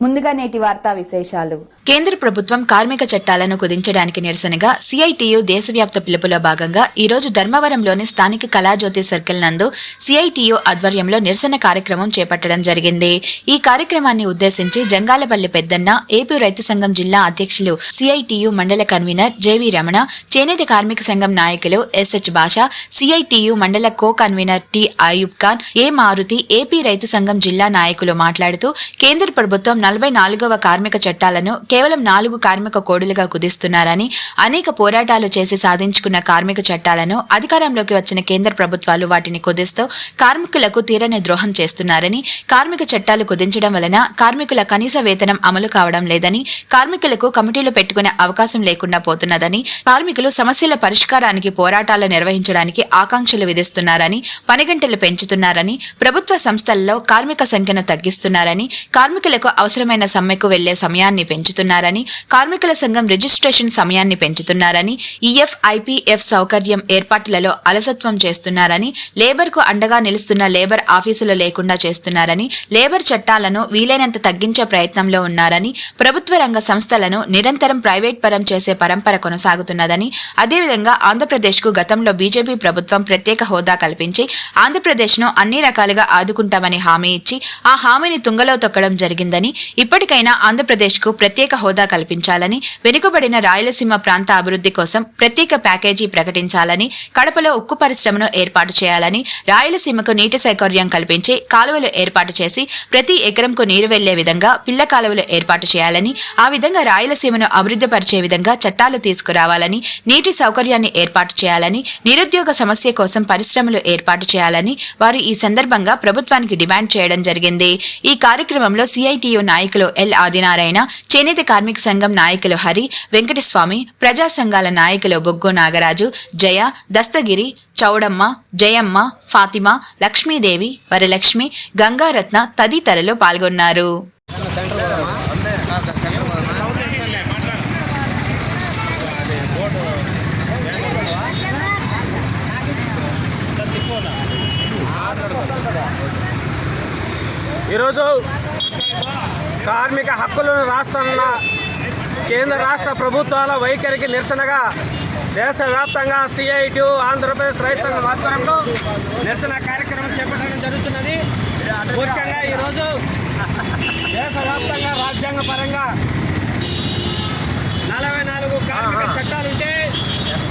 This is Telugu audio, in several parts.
ముందుగా నేటి వార్తా విశేషాలు. కేంద్ర ప్రభుత్వం కార్మిక చట్టాలను కుదించడానికి నిరసనగా సిఐటియు దేశవ్యాప్త పిలుపులో భాగంగా ఈ రోజు ధర్మవరంలోని స్థానిక కళాజ్యోతి సర్కిల్ నందు సిఐటియు ఆధ్వర్యంలో నిరసన కార్యక్రమం చేపట్టడం జరిగింది. ఈ కార్యక్రమాన్ని ఉద్దేశించి జంగాలపల్లి పెద్దన్న ఏపీ రైతు సంఘం జిల్లా అధ్యక్షులు సిఐటియు మండల కన్వీనర్ జేవి రమణ చేనేత కార్మిక సంఘం నాయకులు ఎస్హెచ్ భాష సిఐటియు మండల co convener T Ayub Khan A Maruti AP రైతు సంఘం జిల్లా నాయకులు మాట్లాడుతూ కేంద్ర ప్రభుత్వం నలభై నాలుగవ కార్మిక చట్టాలను కేవలం నాలుగు కార్మిక కోడులుగా కుదిస్తున్నారని అనేక పోరాటాలు చేసి సాధించుకున్న కార్మిక చట్టాలను అధికారంలోకి వచ్చిన కేంద్ర ప్రభుత్వాలు వాటిని కుదిస్తూ కార్మికులకు తీరని ద్రోహం చేస్తున్నారని కార్మిక చట్టాలు కుదించడం వలన కార్మికుల కనీస వేతనం అమలు కావడం లేదని కార్మికులకు కమిటీలు పెట్టుకునే అవకాశం లేకుండా పోతున్నదని కార్మికులు సమస్యల పరిష్కారానికి పోరాటాలు నిర్వహించడానికి ఆకాంక్షలు విధిస్తున్నారని పనిగంటలు పెంచుతున్నారని ప్రభుత్వ సంస్థల్లో కార్మిక సంఖ్యను తగ్గిస్తున్నారని కార్మికులకు అవసరమైన సమ్మెకు వెళ్ళే సమయాన్ని పెంచుతున్నారని కార్మికుల సంఘం రిజిస్ట్రేషన్ సమయాన్ని పెంచుతున్నారని ఈఎఫ్ ఐపీఎఫ్ సౌకర్యం ఏర్పాట్లలో అలసత్వం చేస్తున్నారని లేబర్కు అండగా నిలుస్తున్న లేబర్ ఆఫీసులు లేకుండా చేస్తున్నారని లేబర్ చట్టాలను వీలైనంత తగ్గించే ప్రయత్నంలో ఉన్నారని ప్రభుత్వ రంగ సంస్థలను నిరంతరం ప్రైవేట్ పరం చేసే పరంపర కొనసాగుతున్నదని అదేవిధంగా ఆంధ్రప్రదేశ్కు గతంలో బీజేపీ ప్రభుత్వం ప్రత్యేక హోదా కల్పించి ఆంధ్రప్రదేశ్ను అన్ని రకాలుగా ఆదుకుంటామని హామీ ఇచ్చి ఆ హామీని తుంగలో తొక్కడం జరిగిందని ఇప్పటికైనా ఆంధ్రప్రదేశ్కు ప్రత్యేక హోదా కల్పించాలని వెనుకబడిన రాయలసీమ ప్రాంత అభివృద్ధి కోసం ప్రత్యేక ప్యాకేజీ ప్రకటించాలని కడపలో ఉక్కు పరిశ్రమను ఏర్పాటు చేయాలని రాయలసీమకు నీటి సౌకర్యం కల్పించి కాలువలు ఏర్పాటు చేసి ప్రతి ఎకరంకు నీరు వెళ్ళే విధంగా పిల్ల కాలువలు ఏర్పాటు చేయాలని ఆ విధంగా రాయలసీమను అభివృద్ధి పరిచే విధంగా చట్టాలు తీసుకురావాలని నీటి సౌకర్యాన్ని ఏర్పాటు చేయాలని నిరుద్యోగ సమస్య కోసం పరిశ్రమలు ఏర్పాటు చేయాలని వారు ఈ సందర్భంగా ప్రభుత్వానికి డిమాండ్ చేయడం జరిగింది. ఈ కార్యక్రమంలో సిఐటియు నాయకులు ఎల్ ఆదినారాయణ చేనేత కార్మిక సంఘం నాయకులు హరి వెంకటస్వామి ప్రజా సంఘాల నాయకులు బొగ్గు నాగరాజు జయ దస్తగిరి చౌడమ్మ జయమ్మ ఫాతిమా లక్ష్మీదేవి వరలక్ష్మి గంగారత్న తదితరులు పాల్గొన్నారు. ఈరోజు కార్మిక హక్కులను రాస్తున్న కేంద్ర రాష్ట్ర ప్రభుత్వాల వైఖరికి నిరసనగా దేశవ్యాప్తంగా సిఐటి ఆంధ్రప్రదేశ్ రైతు సంఘం ఆధ్వర్యంలో నిరసన కార్యక్రమం చేపట్టడం జరుగుతున్నది. ముఖ్యంగా ఈరోజు దేశవ్యాప్తంగా రాజ్యాంగ పరంగా నలభై నాలుగు కార్మిక చట్టాలుంటే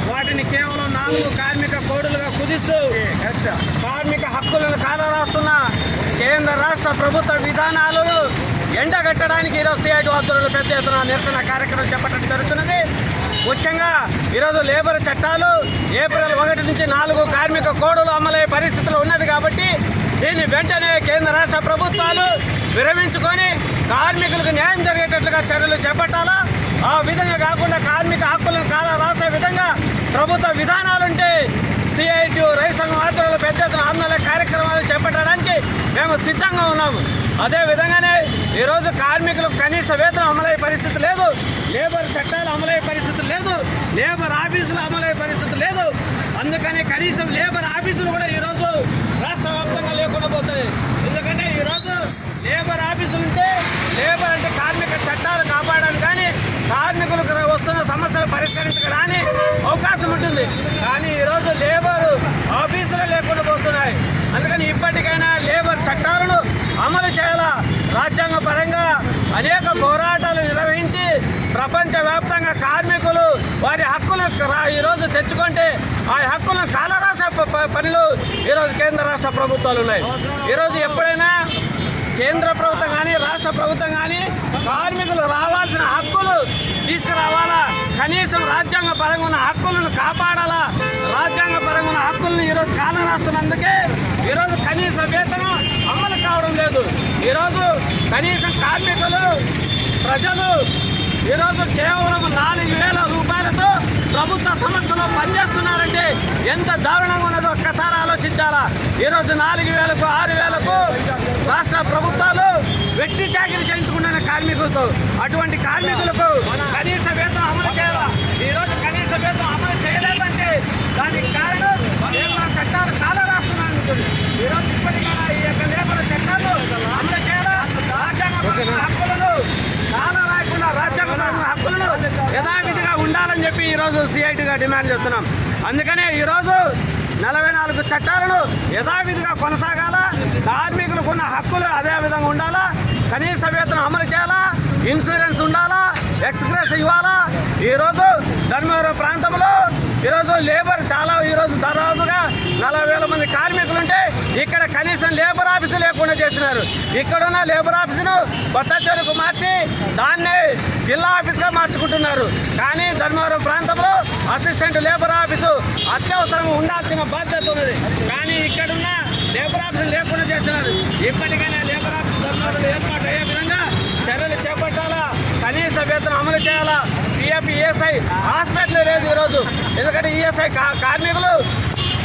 వాటిని కేవలం నాలుగు కార్మిక కోడులుగా కుదిస్తూ కార్మిక హక్కులను కాలరాస్తున్న కేంద్ర రాష్ట్ర ప్రభుత్వ విధానాలను ఎండగట్టడానికి ఈరోజు సిఐటి ఆధ్వర్యంలో పెద్ద ఎత్తున నిరసన కార్యక్రమం చేపట్టడం జరుగుతున్నది. ముఖ్యంగా ఈరోజు లేబర్ చట్టాలు ఏప్రిల్ ఒకటి నుంచి నాలుగు కార్మిక కోడులు అమలయ్యే పరిస్థితులు ఉన్నది కాబట్టి దీన్ని వెంటనే కేంద్ర రాష్ట్ర ప్రభుత్వాలు విరమించుకొని కార్మికులకు న్యాయం జరిగేటట్లుగా చర్యలు చేపట్టాలా? ఆ విధంగా కాకుండా కార్మిక హక్కులను కాల రాసే విధంగా ప్రభుత్వ విధానాలుంటే సిఐటి రైతు సంఘం ఆధ్వర్యంలో పెద్ద ఎత్తున ఆందోళన కార్యక్రమాలు చేపట్టడానికి మేము సిద్ధంగా ఉన్నాము. అదే విధంగానే ఈరోజు కార్మికులకు కనీస వేతనం అమలయ్యే పరిస్థితి లేదు. లేబర్ చట్టాలు అమలయ్యే పరిస్థితి లేదు. లేబర్ ఆఫీసులు అమలయ్యే పరిస్థితి లేదు. అందుకని కనీసం లేబర్ ఆఫీసులు కూడా ఈరోజు రాష్ట్ర వ్యాప్తంగా లేకుండా పోతాయి. ఎందుకంటే ఈరోజు లేబర్ ఆఫీసులు ఉంటే లేబర్ అంటే కార్మిక చట్టాలు కాపాడడానికి కానీ కార్మికులకు వస్తున్న సమస్యలు పరిష్కరించడానికి అవకాశం ఉంటుంది కానీ ఈరోజు లేబర్ ఆఫీసులు లేకుండా పోతున్నాయి అందుకని ఇప్పటికైనా లేబర్ చట్టాలను అమలు చేయాలా? రాజ్యాంగ పరంగా అనేక పోరాటాలు నిర్వహించి ప్రపంచవ్యాప్తంగా కార్మికులు వారి హక్కులు రా- ఈరోజు తెచ్చుకుంటే ఆ హక్కులను కాలరాసే పనులు ఈరోజు కేంద్ర రాష్ట్ర ప్రభుత్వాలు ఉన్నాయి. ఈరోజు ఎప్పుడైనా కేంద్ర ప్రభుత్వం కానీ రాష్ట్ర ప్రభుత్వం కానీ కార్మికులు రావాల్సిన హక్కులు తీసుకురావాలా? కనీసం రాజ్యాంగ పరంగా ఉన్న హక్కులను కాపాడాలి? రాజ్యాంగ పరంగా ఉన్న హక్కులను ఈరోజు కాలరాస్తున్నందుకే ఈరోజు కనీస వేతనం అమలు కావడం లేదు. ఈరోజు కనీసం కార్మికులు ప్రజలు ఈరోజు కేవలం నాలుగు వేల రూపాయలతో ప్రభుత్వ సంస్థలో పనిచేస్తున్నారంటే ఎంత దారుణంగా ఉన్నదో ఒక్కసారి ఆలోచించాలా? ఈరోజు నాలుగు వేలకు ఆరు వేలకు రాష్ట్ర ప్రభుత్వాలు వెట్టి చాకరీ చేయించుకుంటున్న కార్మికులతో అటువంటి కార్మికులకు కనీస వేతనం అమలు చేయాలా? ఈరోజు దానికి కారణం మా చట్టాలు చాలా రాష్ట్రాలు ఈరోజు ఇప్పటికీ ఈ యొక్క లేబర్ చట్టాలు అమలు చేయాలి? రాజ్యాంగ హక్కులను చాలా రాయకుండా రాజ్యాంగ హక్కులను యథావిధిగా ఉండాలని చెప్పి ఈరోజు సిఐటిగా డిమాండ్ చేస్తున్నాం. అందుకనే ఈరోజు నలభై నాలుగు చట్టాలను యథావిధిగా కొనసాగాల? కార్మికులకు ఉన్న హక్కులు అదే విధంగా ఉండాలా? కనీస వేతనం అమలు చేయాలా? ఇన్సూరెన్స్ ఉండాలా? ఎక్స్ప్రెస్ ఇవ్వాలా? ఈరోజు ధర్మవరం ప్రాంతంలో ఈరోజు లేబర్ చాలా ఈరోజు దాదాపుగా నలభై వేల మంది కార్మికులు ఉంటే ఇక్కడ కనీసం లేబర్ ఆఫీసు లేకుండా చేసినారు. ఇక్కడున్న లేబర్ ఆఫీసును కొత్త చెరుకు మార్చి దాన్ని జిల్లా ఆఫీస్గా మార్చుకుంటున్నారు. కానీ ధర్మవరం ప్రాంతంలో అసిస్టెంట్ లేబర్ ఆఫీసు అత్యవసరం ఉండాల్సిన బాధ్యత ఉన్నది. కానీ ఇక్కడున్న లేబర్ ఆఫీసు లేకుండా చేసినారు. ఇప్పటికైనా లేబర్ ఆఫీస్ ధర్మవరంలో ఏర్పాటు అయ్యే విధంగా చర్యలు చేపట్టాలా? కనీస వేతనం అమలు చేయాలా? పిఎఫ్ ఈఎస్ఐ హాస్పిటల్ లేదు ఈరోజు. ఎందుకంటే ఈఎస్ఐ కార్మికులు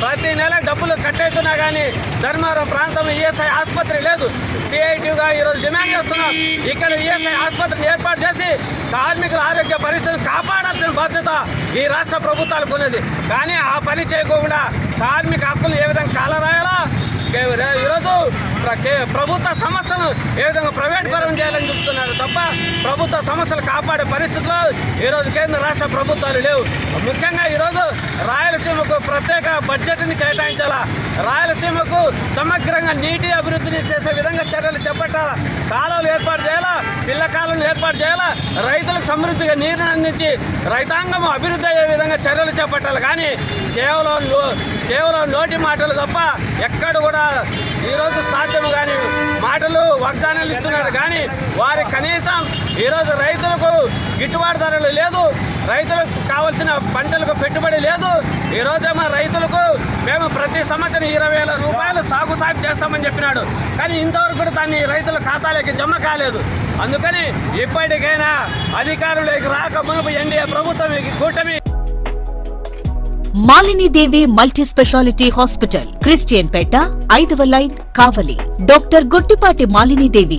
ప్రతి నెల డబ్బులు కట్టేస్తున్నా కానీ ధర్మవరం ప్రాంతంలో ఈఎస్ఐ ఆసుపత్రి లేదు. సిఐటిగా ఈరోజు డిమాండ్ చేస్తున్నాం ఇక్కడ ఈఎస్ఐ ఆసుపత్రిని ఏర్పాటు చేసి కార్మికుల ఆరోగ్య పరిస్థితిని కాపాడాల్సిన బాధ్యత ఈ రాష్ట్ర ప్రభుత్వాలకు ఉన్నది. కానీ ఆ పని చేయకుండా కార్మిక హక్కులు ఏ విధంగా కాలరాయాలా? ఈరోజు ప్రభుత్వ సమస్యలు ఏ విధంగా ప్రైవేట్ పరం చేయాలని చెప్తున్నారు తప్ప ప్రభుత్వ సమస్యలు కాపాడే పరిస్థితుల్లో ఈరోజు కేంద్ర రాష్ట్ర ప్రభుత్వాలు లేవు. ముఖ్యంగా ఈరోజు రాయలసీమకు ప్రత్యేక బడ్జెట్ని కేటాయించాలా? రాయలసీమకు సమగ్రంగా నీటి అభివృద్ధిని చేసే విధంగా చర్యలు చేపట్టాలా? కాలువలు ఏర్పాటు చేయాలా? పిల్ల ఏర్పాటు చేయాలా? రైతులకు సమృద్ధిగా నీరుని అందించి రైతాంగం అభివృద్ధి అయ్యే విధంగా చర్యలు చేపట్టాలి. కానీ కేవలం కేవలం నోటి మాటలు తప్ప ఎక్కడ కూడా ఈరోజు సాధ్యం కానీ మాటలు వాగ్దానాలు ఇస్తున్నారు. కానీ వారి కనీసం ఈరోజు రైతులకు గిట్టుబాటు ధరలు లేదు. రైతులకు కావాల్సిన పంటలకు పెట్టుబడి లేదు. ఈ రోజేమో రైతులకు మేము ప్రతి సంవత్సరం ఇరవై వేల రూపాయలు సాగు సాగు చేస్తామని చెప్పినాడు. కానీ ఇంతవరకు కూడా దాన్ని రైతుల ఖాతాలకి జమ కాలేదు. అందుకని ఇప్పటికైనా అధికారులకు రాక మునుపు ఎన్డీఏ ప్రభుత్వం కూటమి Malini Devi multi speciality hospital Christian Peta ఐదవ line Kavali. Doctor Guttipati Malinidevi